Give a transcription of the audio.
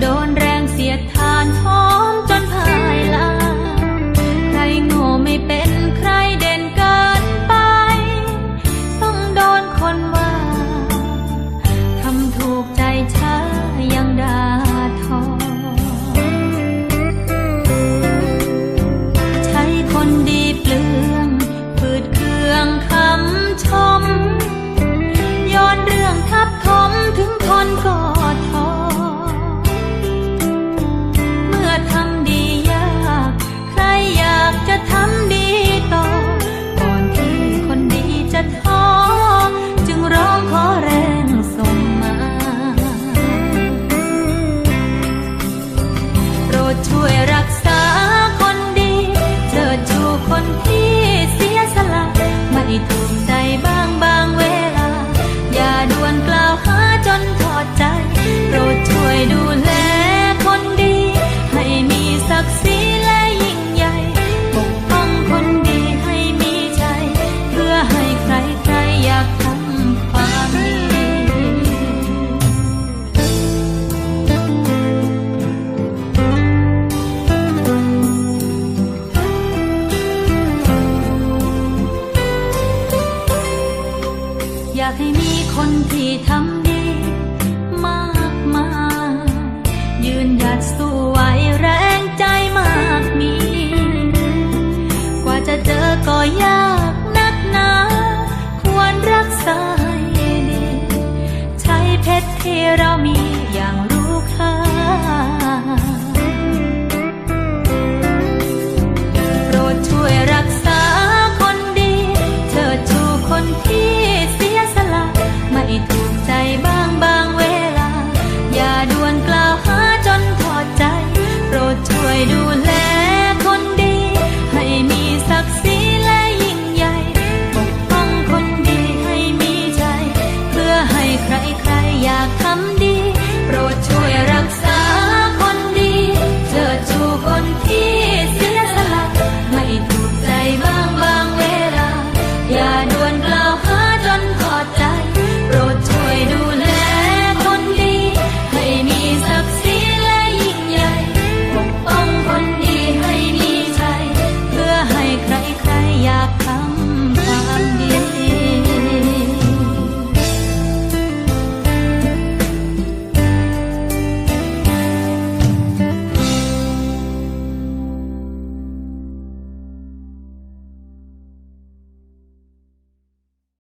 โดนแรงเสียดทานท้อ คนที่ทำดีมากมายยืนยัดสู้ไวแรงใจมากมี กว่าจะเจอก็ยากนักหนา ควรรักษาให้ดี ใช้เพชรที่เรามีอย่างรู้ค่า